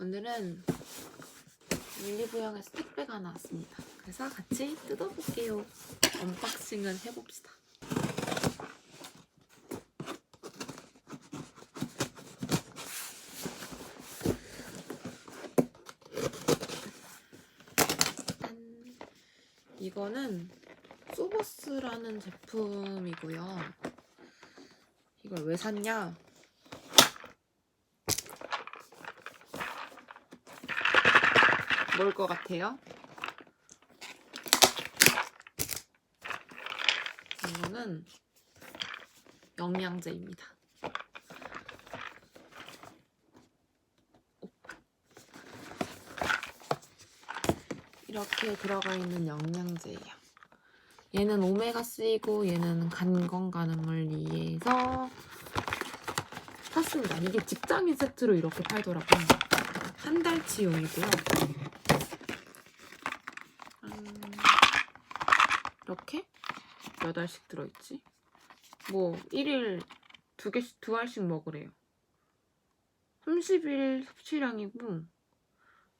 오늘은 밀리부영에서 택배가 나왔습니다. 그래서 같이 뜯어볼게요. 언박싱을 해봅시다. 짠. 이거는 소버스라는 제품이고요. 이걸 왜 샀냐? 뭘 것 같아요? 이거는 영양제입니다. 이렇게 들어가 있는 영양제예요. 얘는 오메가3고 얘는 간 건강을 위해서 샀습니다. 이게 직장인 세트로 이렇게 팔더라고요. 한 달치용이고요. 이렇게 몇 알씩 들어있지? 뭐 1일 두 개씩 두 알씩 먹으래요. 30일 섭취량이고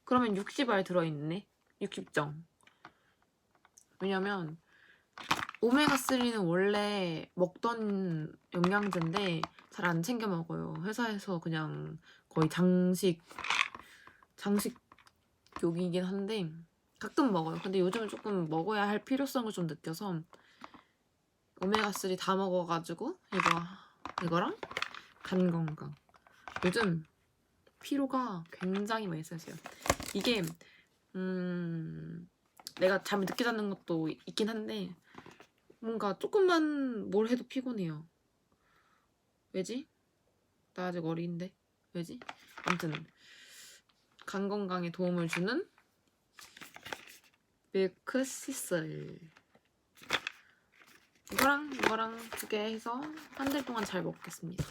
그러면 60알 들어있네. 60정. 왜냐면 오메가3는 원래 먹던 영양제인데 잘 안 챙겨 먹어요. 회사에서 그냥 거의 장식 장식용이긴 한데 가끔 먹어요. 근데 요즘은 조금 먹어야 할 필요성을 좀 느껴서 오메가3 다 먹어가지고 이거 이거랑 간 건강 요즘 피로가 굉장히 많이 쌓여요. 이게 음 내가 잠을 늦게 자는 것도 있긴 한데 뭔가 조금만 뭘 해도 피곤해요. 왜지? 나 아직 어린데 왜지? 아무튼 간 건강에 도움을 주는 밀크 시슬 이거랑 이거랑 두 개 해서 한 달 동안 잘 먹겠습니다.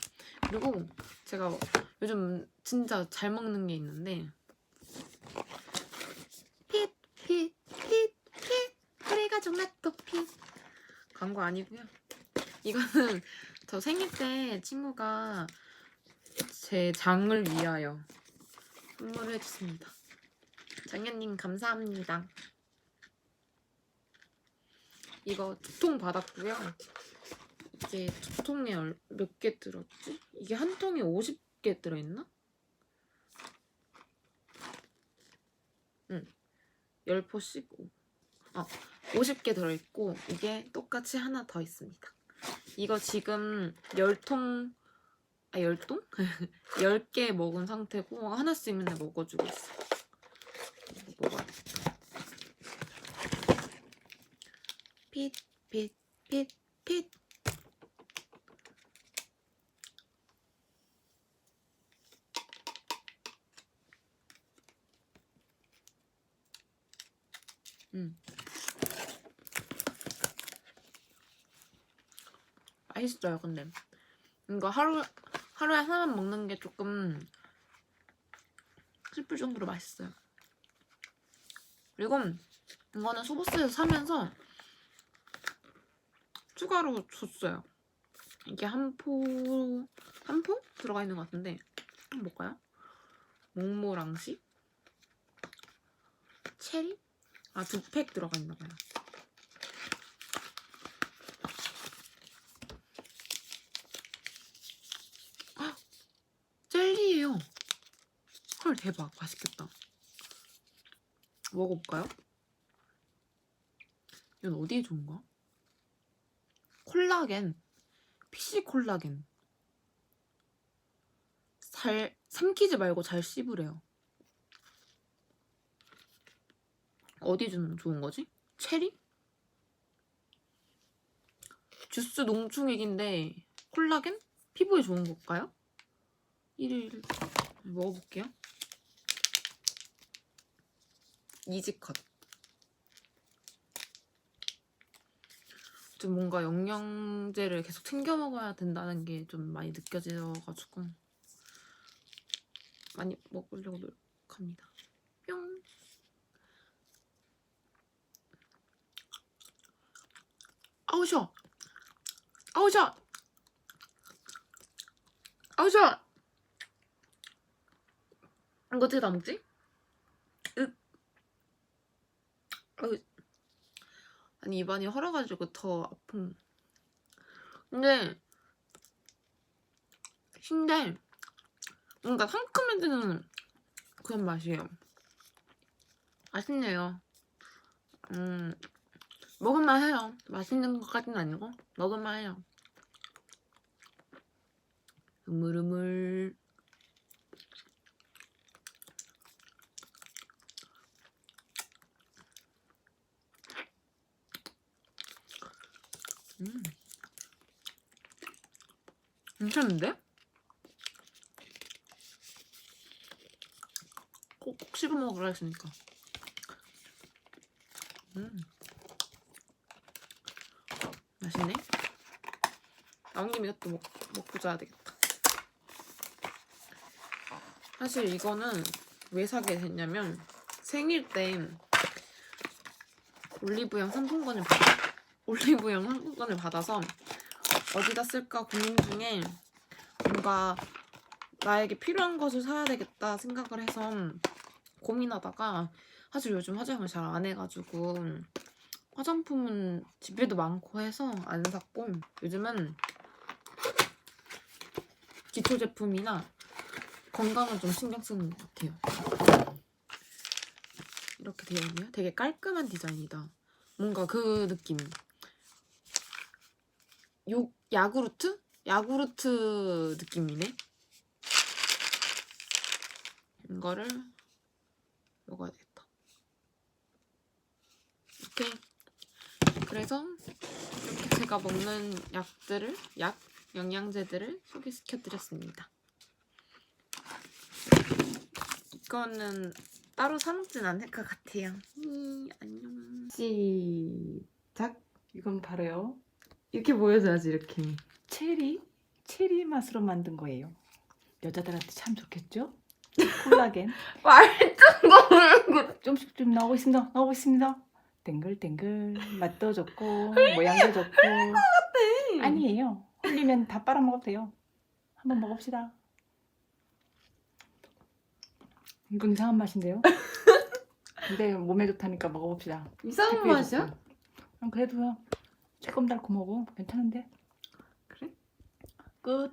그리고 제가 요즘 진짜 잘 먹는 게 있는데 핏, 핏, 핏, 핏 허리가 정말 또 핏. 광고 아니고요. 이거는 저 생일 때 친구가 제 장을 위하여 선물을 해줬습니다. 장현님 감사합니다. 이거 두 통 받았고요. 이게 두 통에 몇 개 들었지? 이게 한 통에 50개 들어있나? 응. 10포씩 어, 50개 들어있고 이게 똑같이 하나 더 있습니다. 이거 지금 10통 아 10통? 10개 먹은 상태고 하나씩 맨날 먹어주고 있어. 이거 먹어야겠다. 핏, 핏, 핏, 핏. 음. 맛있어요, 근데. 이거 하루, 하루에 하나만 먹는 게 조금 슬플 정도로 맛있어요. 그리고 이거는 소보스에서 사면서 추가로 줬어요. 이게 한 포, 한 포? 들어가 있는 것 같은데. 한번 볼까요? 몽모랑시? 체리? 아, 두 팩 들어가 있나 봐요. 헉! 젤리예요. 헐 대박 맛있겠다. 먹어볼까요? 이건 어디에 좋은가? 콜라겐, PC 콜라겐. 잘 삼키지 말고 잘 씹으래요. 어디 좀 좋은 거지? 체리? 주스 농축액인데 콜라겐? 피부에 좋은 걸까요? 1일 먹어볼게요. 이지컷. 좀 뭔가 영양제를 계속 챙겨 먹어야 된다는 게 좀 많이 느껴져가지고 많이 먹으려고 노력합니다. 뿅. 아우 셔. 아우 셔. 아우 셔. 이거 어떻게 다 먹지? 윽. 어이. 아니 입안이 헐어가지고 더 아픈. 근데 신데 뭔가 상큼해지는 그런 맛이에요. 맛있네요. 음 먹을만 해요. 맛있는 것까지는 아니고 먹을만 해요. 우물우물. 음. 괜찮은데? 꼭꼭 씹어 먹으라 했으니까. 음. 맛있네. 나온 김에 이것도 먹, 먹고 자야 되겠다. 사실 이거는 왜 사게 됐냐면 생일 때 올리브영 상품권을 받 올리브영 상품권을 받아서 어디다 쓸까 고민 중에 뭔가 나에게 필요한 것을 사야 되겠다 생각을 해서 고민하다가 사실 요즘 화장을 잘 안 해가지고 화장품은 집에도 많고 해서 안 샀고 요즘은 기초 제품이나 건강을 좀 신경 쓰는 것 같아요. 이렇게 되어 있네요. 되게 깔끔한 디자인이다. 뭔가 그 느낌. 요 야구르트? 야구르트 느낌이네. 이거를 먹어야 되겠다. 이렇게 그래서 이렇게 제가 먹는 약들을 약 영양제들을 소개시켜 드렸습니다. 이거는 따로 사 먹진 않을 것 같아요. 이, 안녕. 시작. 이건 바로요. 이렇게 보여줘야지 이렇게. 체리, 체리 맛으로 만든 거예요. 여자들한테 참 좋겠죠? 콜라겐. 말짱거리고 좀씩 좀 나오고 있습니다. 나오고 있습니다. 땡글땡글 맛도 좋고 모양도 좋고 아니에요. 흘리면 다 빨아먹어도 돼요. 한번 먹읍시다. 이건 이상한 맛인데요. 근데 몸에 좋다니까 먹어봅시다. 이상한 맛이야? 아, 그래도요. 새콤달콤하고 괜찮은데. 그래? 끝.